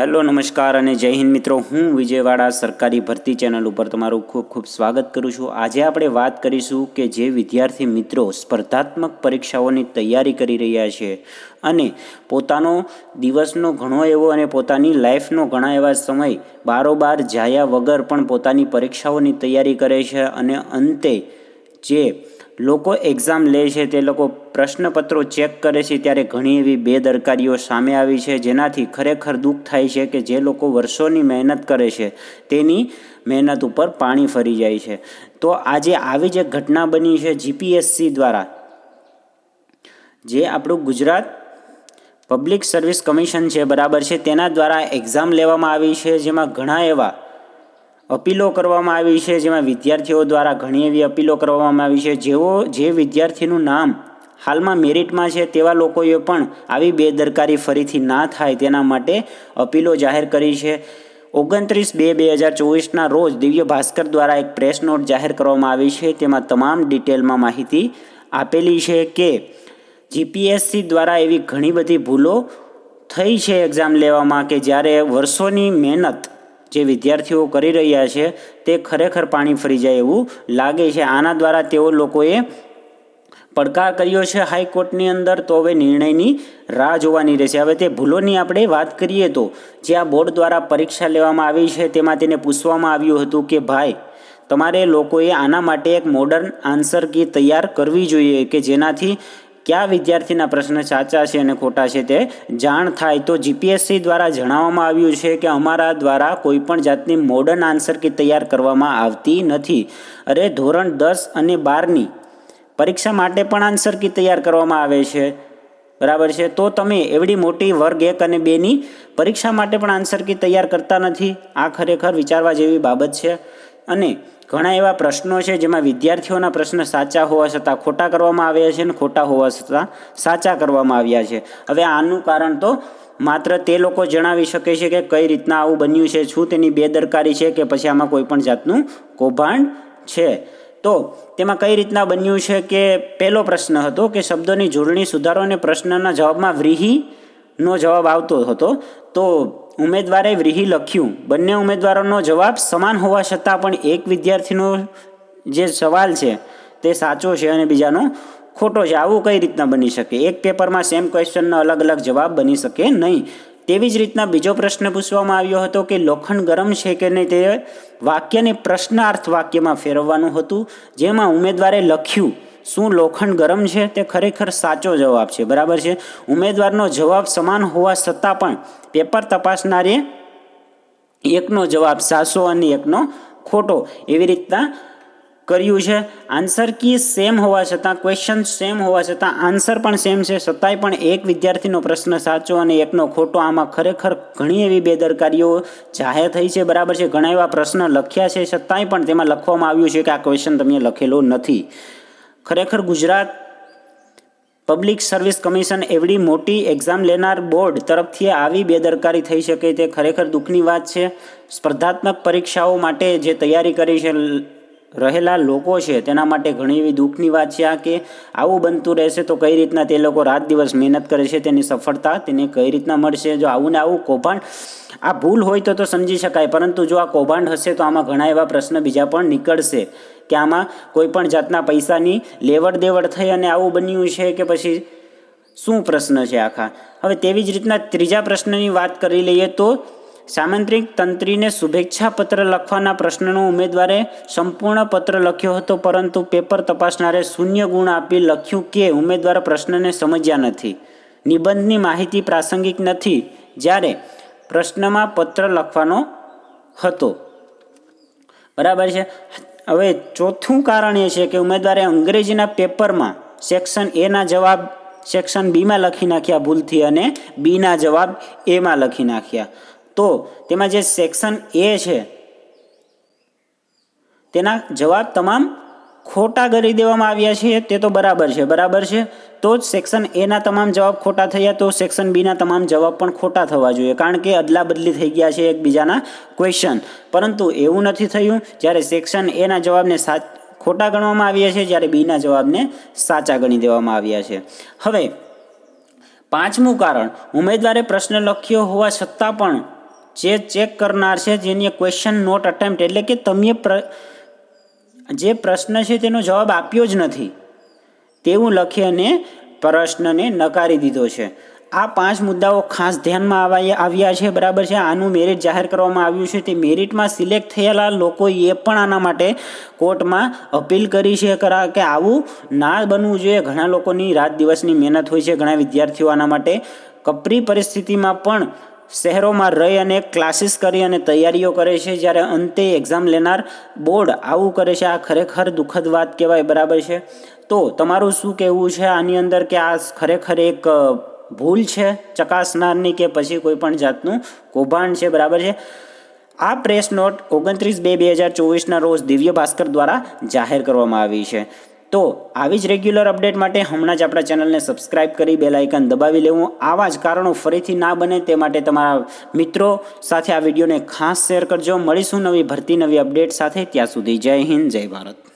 Hello, નમસ્કાર અને જય હિન્દ મિત્રો. હું વિજયવાડા સરકારી ભરતી ચેનલ ઉપર તમારું ખૂબ ખૂબ સ્વાગત કરું છું. આજે આપણે વાત કરીશું કે જે વિદ્યાર્થી મિત્રો સ્પર્ધાત્મક પરીક્ષાઓની તૈયારી કરી રહ્યા છે અને પોતાનો દિવસનો ઘણો એવો અને પોતાની લાઈફનો ઘણા એવા સમય બારોબાર જાયા વગર પણ પોતાની પરીક્ષાઓની તૈયારી કરે છે અને અંતે જે લોકો એક્ઝામ લે છે, તે લોકો પ્રશ્નપત્રો ચેક કરે છે, ત્યારે ઘણી એવી બેદરકારીઓ સામે આવી છે, જેનાથી ખરેખર દુઃખ થાય છે કે જે લોકો વર્ષોની મહેનત કરે છે, તેની મહેનત ઉપર પાણી ફરી જાય છે. તો આજે આવી જે ઘટના બની છે જીપીએસસી દ્વારા, જે આપણું ગુજરાત પબ્લિક સર્વિસ કમિશન છે, બરાબર છે, તેના દ્વારા એક્ઝામ લેવામાં આવી છે, જેમાં ઘણા એવા અપીલો કરવામાં આવી છે, જેમાં વિદ્યાર્થીઓ દ્વારા ઘણી એવી અપીલો કરવામાં આવી છે. જેઓ, જે વિદ્યાર્થીનું નામ હાલમાં મેરિટમાં છે, તેવા લોકોએ પણ આવી બેદરકારી ફરીથી ના થાય તેના માટે અપીલો જાહેર કરી છે. ઓગણત્રીસ બે બે હજાર ચોવીસના રોજ દિવ્ય ભાસ્કર દ્વારા એક પ્રેસ નોટ જાહેર કરવામાં આવી છે. તેમાં તમામ ડિટેલમાં માહિતી આપેલી છે કે જીપીએસસી દ્વારા એવી ઘણી બધી ભૂલો થઈ છે એક્ઝામ લેવામાં કે જ્યારે વર્ષોની મહેનત જે વિદ્યાર્થીઓ કરી રહ્યા છે, તે ખરેખર પાણી ફરી જાય એવું લાગે છે. આના દ્વારા તેઓ લોકોએ પડકાર કર્યો છે હાઈકોર્ટની અંદર, તો હવે નિર્ણયની રાહ જોવાની રહેશે. હવે તે ભૂલોની આપણે વાત કરીએ તો, જે આ બોર્ડ દ્વારા પરીક્ષા લેવામાં આવી છે, તેમાં તેને પૂછવામાં આવ્યું હતું કે, ભાઈ, તમારે લોકોએ આના માટે એક મોડર્ન આન્સર કી તૈયાર કરવી જોઈએ કે જેનાથી કયા વિદ્યાર્થીના પ્રશ્ન સાચા છે અને ખોટા છે તે જાણ થાય તો જીપીએસસી દ્વારા જણાવવામાં આવ્યું છે કે અમારા દ્વારા કોઈ પણ જાતની મોડર્ન આન્સર કી તૈયાર કરવામાં આવતી નથી. અરે, ધોરણ દસ અને બારની પરીક્ષા માટે પણ આન્સર કી તૈયાર કરવામાં આવે છે? બરાબર છે? તો તમે એવડી મોટી વર્ગ એક અને બેની પરીક્ષા માટે પણ આન્સર કી તૈયાર કરતા નથી? આ ખરેખર વિચારવા જેવી બાબત છે. અને ઘણા એવા પ્રશ્નો છે જેમાં વિદ્યાર્થીઓના પ્રશ્ન સાચા હોવા છતાં, ખોટા કરવામાં આવ્યા છે અને ખોટા હોવા છતાં સાચા કરવામાં આવ્યા છે. હવે આનું કારણ તો માત્ર તે લોકો જણાવી શકે છે કે કઈ રીતના આવું બન્યું છે, શું તેની બેદરકારી છે કે પછી આમાં કોઈ પણ જાતનું કૌભાંડ છે. તો તેમાં કઈ રીતના બન્યું છે કે પહેલો પ્રશ્ન હતો કે શબ્દોની જોડણી સુધારો અને પ્રશ્નના જવાબમાં વ્રીહીનો જવાબ આવતો હતો. તો ઉમેદવારે વ્રીહી લખ્યું. બંને ઉમેદવારોનો જવાબ સમાન હોવા છતાં પણ એક વિદ્યાર્થીનો જે સવાલ છે તે સાચો છે અને બીજાનો ખોટો છે. આવું કઈ રીતના બની શકે? એક પેપરમાં સેમ ક્વેશ્ચનનો અલગ અલગ જવાબ બની શકે નહીં. તેવી જ રીતના બીજો પ્રશ્ન પૂછવામાં આવ્યો હતો કે લોખંડ ગરમ છે કે નહીં તે વાક્યને પ્રશ્નાર્થ વાક્યમાં ફેરવવાનું હતું, જેમાં ઉમેદવારે લખ્યું શું લોખંડ ગરમ છે તે ખરેખર સાચો જવાબ છે. બરાબર છે? ઉમેદવારનો જવાબ સમાન હોવા છતાં પણ પેપર તપાસનારે એકનો જવાબ સાચો અને એકનો ખોટો એવી રીતના કર્યું છે. આન્સર કી સેમ હોવા છતાં ક્વેશ્ચન સેમ હોવા છતાં, આન્સર પણ સેમ છે. છતાંય પણ એક વિદ્યાર્થીનો પ્રશ્ન સાચો અને એકનો ખોટો આમાં ખરેખર ઘણી એવી બેદરકારીઓ જાહેર થઈ છે. બરાબર છે? ઘણા એવા પ્રશ્ન લખ્યા છે. છતાંય પણ તેમાં લખવામાં આવ્યું છે કે આ ક્વેશ્ચન તમે લખેલો નથી. ખરેખર ગુજરાત પબ્લિક સર્વિસ કમિશન એવડી મોટી એક્ઝામ લેનાર બોર્ડ તરફથી આવી બેદરકારી થઈ શકે તે ખરેખર દુઃખની વાત છે. સ્પર્ધાત્મક પરીક્ષાઓ માટે જે તૈયારી કરી છે રહેલા લોકો છે, તેના માટે ઘણી એવી દુઃખની વાત છે આ કે આવું બનતું રહેશે તો કઈ રીતના તે લોકો રાત દિવસ મહેનત કરે છે, તેની સફળતા તેને કઈ રીતના મળશે? જો આવું ને આવું કૌભાંડ આ ભૂલ હોય તો તો સમજી શકાય, પરંતુ જો આ કૌભાંડ હશે તો આમાં ઘણા એવા પ્રશ્ન બીજા પણ નીકળશે કે આમાં કોઈ પણ જાતના પૈસાની લેવડ દેવડ થઈ અને આવું બન્યું છે કે પછી શું પ્રશ્ન છે આખા? હવે તેવી જ રીતના ત્રીજા પ્રશ્નની વાત કરી લઈએ તો સામંત્રિક તંત્રીને શુભેચ્છા પત્ર લખવાના પ્રશ્નનો ઉમેદવારે સંપૂર્ણ પત્ર લખ્યો હતો, પરંતુ પેપર તપાસનારે શૂન્ય ગુણ આપી લખ્યું કે ઉમેદવાર પ્રશ્નને સમજ્યા નથી. નિબંધની માહિતી પ્રાસંગિક નથી, જ્યારે પ્રશ્નમાં પત્ર લખવાનો હતો. બરાબર છે? હવે ચોથું કારણ એ છે કે ઉમેદવારે અંગ્રેજીના પેપરમાં સેક્શન એના જવાબ, સેક્શન બીમાં લખી નાખ્યા ભૂલથી અને બીના જવાબ એમાં લખી નાખ્યા. તો તેમાં જે સેક્શન એ છે, તેના જવાબ તમામ ખોટા કરી દેવામાં આવ્યા છે, તે તો બરાબર છે બરાબર છે? તો જ સેક્શન એના તમામ જવાબ ખોટા થયા, તો સેક્શન બીના તમામ જવાબ પણ ખોટા થવા જોઈએ, કારણ કે અદલા બદલી થઈ ગયા છે એકબીજાના ક્વેશ્ચન પરંતુ એવું નથી થયું, જ્યારે સેક્શન એના જવાબને સાચ ખોટા ગણવામાં આવ્યા છે, જ્યારે બીના જવાબને સાચા ગણી દેવામાં આવ્યા છે. હવે, પાંચમું કારણ, ઉમેદવારે પ્રશ્ન લખ્યો હોવા છતાં પણ જે ચેક કરનાર છે, જેની ક્વેશ્ચન નોટ અટેમ્પ્ટ એટલે કે તમે જે પ્રશ્ન છે તેનો જવાબ આપ્યો જ નથી. તેવું લખી અને પ્રશ્નને નકારી દીધો છે. આ પાંચ મુદ્દાઓ ખાસ ધ્યાનમાં આવા આવ્યા છે, બરાબર છે? આનું મેરિટ જાહેર કરવામાં આવ્યું છે. તે મેરિટમાં સિલેક્ટ થયેલા લોકોએ પણ આના માટે કોર્ટમાં અપીલ કરી છે કરા, કે આવું ના બનવું જોઈએ. ઘણા લોકોની રાત દિવસની મહેનત હોય છે. ઘણા વિદ્યાર્થીઓ આના માટે કપરી પરિસ્થિતિમાં પણ શહેરોમાં રહી અને ક્લાસીસ કરી અને તૈયારીઓ કરે છે, જ્યારે અંતે એક્ઝામ લેનાર બોર્ડ આવું કરે છે, આ ખરેખર દુઃખદ વાત કહેવાય, બરાબર છે? તો તમારું શું કહેવું છે? આની અંદર કે આ ખરેખર એક ભૂલ છે, ચકાસનારની કે પછી કોઈ પણ જાતનું કૌભાંડ છે, બરાબર છે? આ પ્રેસ નોટ ઓગણત્રીસ બે બે હજાર ચોવીસના રોજ દિવ્ય ભાસ્કર દ્વારા જાહેર કરવામાં આવી છે. તો આવી જ રેગ્યુલર અપડેટ માટે હમણાં જ આપણા ચેનલને સબસ્ક્રાઇબ કરી બેલ આઇકન દબાવી લેવું. આવા જ કારણો ફરીથી ના બને તે માટે તમારા મિત્રો સાથે આ વિડીયોને ખાસ શેર કરજો. મળીશું નવી ભરતી નવી અપડેટ સાથે. ત્યાં સુધી જય હિન્દ, જય ભારત.